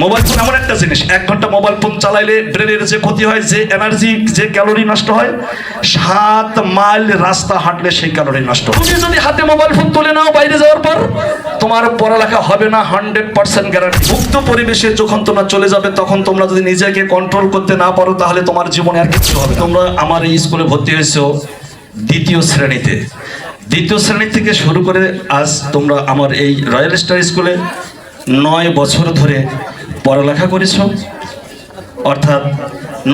Mobile phone এমন একটা জিনিস, এক ঘণ্টা মোবাইল ফোন চালাইলে ব্রেনের যে ক্ষতি হয়, যে এনার্জি যে ক্যালোরি নষ্ট হয়, সাত মাইল রাস্তা হাঁটলে সেই ক্যালোরি নষ্ট। তুমি যদি হাতে মোবাইল ফোন তুলে নাও বাইরে যাওয়ার পর, তোমার পড়ালেখা হবে না হান্ড্রেড পার্সেন্ট গ্যারান্টি মুক্ত পরিবেশে যখন তোমরা চলে যাবে, তখন তোমরা যদি নিজেকে কন্ট্রোল করতে না পারো, তাহলে তোমার জীবনে আর কিছু হবে তোমরা আমার এই স্কুলে ভর্তি হয়েছো দ্বিতীয় শ্রেণীতে। দ্বিতীয় শ্রেণি থেকে শুরু করে আজ তোমরা আমার এই রয়্যাল স্টার স্কুলে নয় বছর ধরে পড়ালেখা করেছ? অর্থাৎ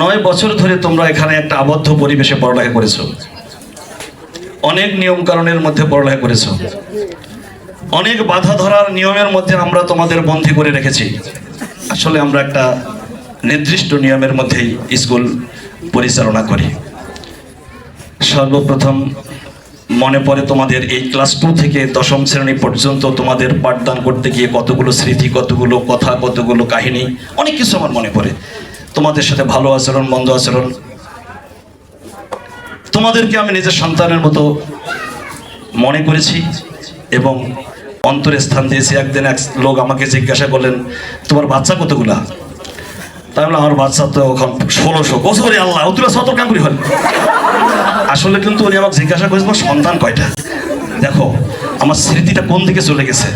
নয় বছর ধরে তোমরা এখানে একটা আবদ্ধ পরিবেশে পড়ালেখা করেছ। অনেক নিয়ম কারণের মধ্যে পড়ালেখা করেছ। অনেক বাধা ধরার নিয়মের মধ্যে আমরা তোমাদের বন্দী করে রেখেছি। আসলে আমরা একটা নির্দিষ্ট নিয়মের মধ্যেই স্কুল পরিচালনা করি। সর্বপ্রথম মনে পড়ে তোমাদের এই ক্লাস টু থেকে দশম শ্রেণি পর্যন্ত তোমাদের পাঠদান করতে গিয়ে কতগুলো স্মৃতি, কতগুলো কথা, কতগুলো কাহিনী, অনেক কিছু আমার মনে পড়ে। তোমাদের সাথে ভালো আচরণ, মন্দ আচরণ, তোমাদেরকে আমি নিজের সন্তানের মতো মনে করেছি এবং অন্তরে স্থান দিয়েছি। একদিন এক লোক আমাকে জিজ্ঞাসা করলেন, তোমার বাচ্চা কতগুলা? তাই বললাম আমার বাচ্চা তো এখন ষোলোশো। বছরে আল্লাহ, ও তুলা সতর্ক করি হয় আসলে কিন্তু উনি আমাকে জিজ্ঞাসা করেছে সন্তান কয়টা? দেখো, আমার স্মৃতিটা কোন দিকে চলে গেছে?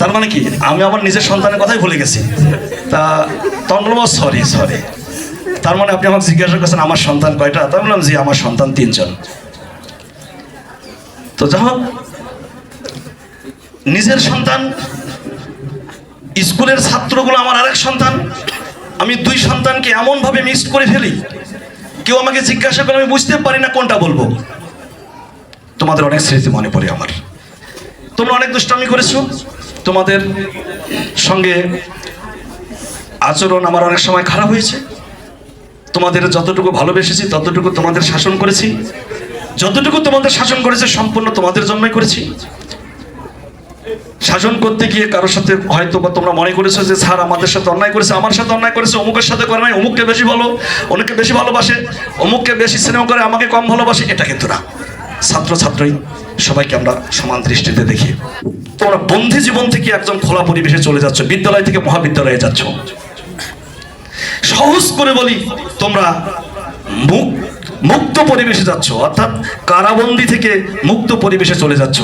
তার মানে কি? আমি আমার নিজের সন্তানের কথাই ভুলে গেছি। তা তখন সরি সরি তার মানে আপনি আমাকে জিজ্ঞাসা করছেন, আমার সন্তান কয়টা? তাই বললাম জি আমার সন্তান তিনজন। তো যাই হোক, নিজের সন্তান স্কুলের ছাত্রগুলো আমার আরেক সন্তান। আমি দুই সন্তানকে এমনভাবে মিক্সড করে ফেলি, কেউ আমাকে জিজ্ঞাসা করে আমি বুঝতে পারি না কোনটা বলব। তোমাদের অনেক স্মৃতি মনে পড়ে আমার। তোমরা অনেক দুষ্টামি করেছ। তোমাদের সঙ্গে আচরণ আমার অনেক সময় খারাপ হয়েছে। তোমাদের যতটুকু ভালোবেসেছি, ততটুকু তোমাদের শাসন করেছি। যতটুকু তোমাদের শাসন করেছে, সম্পূর্ণ তোমাদের জন্যই করেছি। শাসন করতে গিয়ে কারোর সাথে হয়তো বা তোমরা মনে করেছ যে, স্যার, আমাদের সাথে অন্যায় করেছে, আমার সাথে অন্যায় করেছে, অমুকের সাথে করে নাই, অমুককে বেশি ভালো, অনেককে বেশি ভালোবাসে, অমুককে বেশি স্নেহ করে, আমাকে কম ভালোবাসে। এটা কিন্তু না। ছাত্র ছাত্রী সবাইকে আমরা সমান দৃষ্টিতে দেখি। তোমরা বন্ধু জীবন থেকে একজন খোলা পরিবেশে চলে যাচ্ছ, বিদ্যালয় থেকে মহাবিদ্যালয়ে যাচ্ছ। সহজ করে বলি, তোমরা মুখ মুক্ত পরিবেশে যাচ্ছ, অর্থাৎ কারাবন্দি থেকে মুক্ত পরিবেশে চলে যাচ্ছ।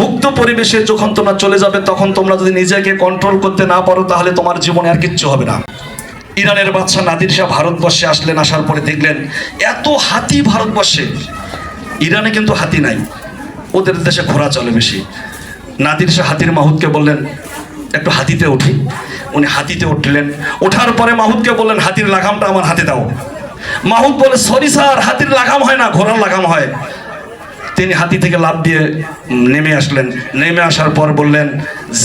মুক্ত পরিবেশে যখন তোমরা চলে যাবে, তখন তোমরা যদি নিজেকে কন্ট্রোল করতে না পারো, তাহলে তোমার জীবনে আর কিচ্ছু হবে না। ইরানের বাদশাহ নাদির শাহ ভারতবর্ষে আসলেন, আসার পরে দেখলেন, এত হাতি ভারতবর্ষে। ইরানে কিন্তু হাতি নাই, ওদের দেশে ঘোড়া চলে বেশি। নাদির শাহ হাতির মাহুদকে বললেন, একটু হাতিতে উঠি। উনি হাতিতে উঠলেন। ওঠার পরে মাহুদকে বললেন, হাতির লাগামটা আমার হাতে দাও। মাহুদ বলে সরি স্যার, হাতির লাগাম হয় না, ঘোড়ার লাগাম হয়। তিনি হাতি থেকে লাভ দিয়ে নেমে আসলেন। নেমে আসার পর বললেন,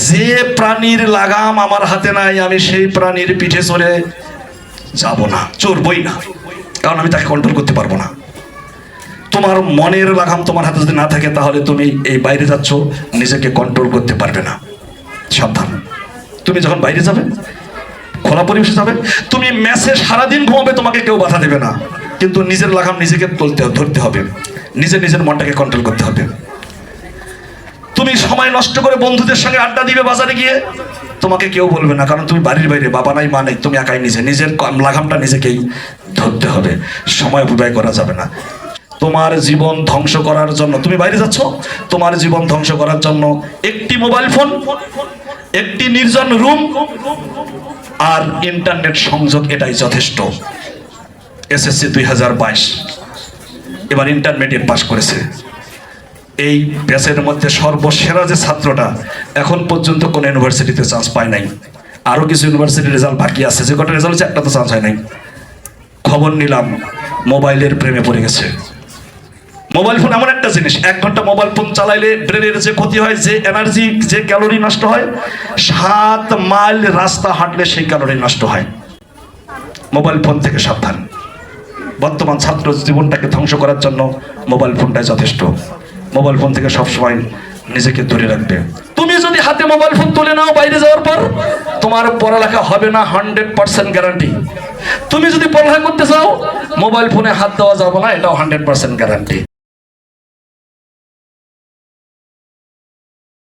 যে প্রাণীর লাগাম আমার হাতে নাই, আমি সেই প্রাণীর পিঠে চড়ে যাব না, চড়বই না, কারণ আমি তাকে কন্ট্রোল করতে পারব না। তোমার মনের লাগাম তোমার হাতে যদি না থাকে, তাহলে তুমি এই বাইরে যাচ্ছ, নিজেকে কন্ট্রোল করতে পারবে না। সাবধান। তুমি যখন বাইরে যাবে খোলা পরিবেশে যাবে। তুমি ম্যাচে সারাদিন ঘুমাবে, তোমাকে কেউ বাধা দেবে না। কিন্তু নিজের লাগাম নিজেকে তুলতে ধরতে হবে। নিজের নিজের মনটাকে কন্ট্রোল করতে হবে। তুমি সময় নষ্ট করে বন্ধুদের সঙ্গে আড্ডা দিবে বাজারে গিয়ে। তোমাকে কেউ বলবে না, কারণ তুমি বাড়ির বাইরে, বাবা নাই, মা নেই, তুমি একাই নিজে। নিজের লাগামটা নিজেকেই ধরতে হবে। সময় অপব্যয় করা যাবে না। তোমার জীবন ধ্বংস করার জন্য তুমি বাইরে যাচ্ছ, তোমার জীবন ধ্বংস করার জন্য একটি মোবাইল ফোন একটি নির্জন রুম আর ইন্টারনেট সংযোগ এটাই যথেষ্ট। এসএসসি দুই হাজার বাইশ। এবার ইন্টারমিডিয়েট পাশ করেছে। এই ব্যাচের মধ্যে সর্বসেরা যে ছাত্রটা, এখন পর্যন্ত কোনো ইউনিভার্সিটিতে চান্স পায় নাই। আরও কিছু ইউনিভার্সিটির রেজাল্ট বাকি আছে। যে কটা রেজাল্ট হচ্ছে একটা তো চান্স হয় নাই। খবর নিলাম, মোবাইলের প্রেমে পড়ে গেছে। মোবাইল ফোন এমন একটা জিনিস, এক ঘণ্টা মোবাইল ফোন চালাইলে ব্রেনের যে ক্ষতি হয়, যে এনার্জি যে ক্যালোরি নষ্ট হয়, সাত মাইল রাস্তা হাঁটলে সেই ক্যালোরি নষ্ট হয়। মোবাইল ফোন থেকে সাবধান। বর্তমান ছাত্র জীবনটাকে ধ্বংস করার জন্য মোবাইল ফোনটাই যথেষ্ট। মোবাইল ফোন থেকে সবসময় নিজেকে দূরে রাখবে। তুমি যদি হাতে মোবাইল ফোন তুলে নাও বাইরে যাওয়ার পর, তোমার পড়ালেখা হবে না হান্ড্রেড পার্সেন্ট গ্যারান্টি তুমি যদি পড়ালেখা করতে চাও মোবাইল ফোনে হাত দেওয়া যাবে না, এটাও হান্ড্রেড পার্সেন্ট গ্যারান্টি